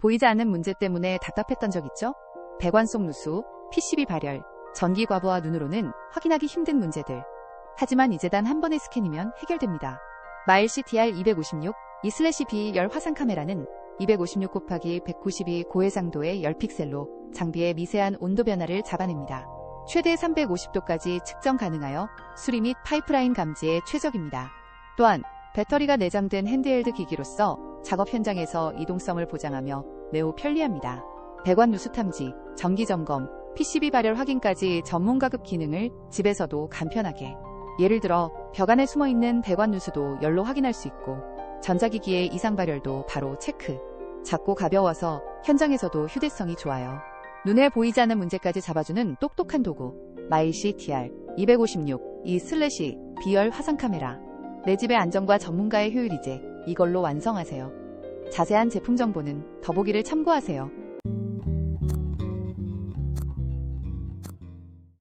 보이지 않는 문제 때문에 답답했던 적 있죠? 배관 속 누수, PCB 발열, 전기 과부하 눈으로는 확인하기 힘든 문제들. 하지만 이제 단 한 번의 스캔이면 해결됩니다. 마일 CTR 256, 이 슬래시 B 열 화상 카메라는 256 곱하기 192 고해상도의 열 픽셀로 장비의 미세한 온도 변화를 잡아냅니다. 최대 350도까지 측정 가능하여 수리 및 파이프라인 감지에 최적입니다. 또한 배터리가 내장된 핸드헬드 기기로서 작업 현장에서 이동성을 보장하며 매우 편리합니다. 배관 누수 탐지, 정기 점검, PCB 발열 확인까지 전문가급 기능을 집에서도 간편하게. 예를 들어 벽 안에 숨어 있는 배관 누수도 열로 확인할 수 있고 전자기기의 이상 발열도 바로 체크. 작고 가벼워서 현장에서도 휴대성이 좋아요. 눈에 보이지 않는 문제까지 잡아주는 똑똑한 도구. 마일 CTR 256이 슬래시 비열 화상 카메라. 내 집의 안정과 전문가의 효율이제 이걸로 완성하세요. 자세한 제품 정보는 더보기를 참고하세요.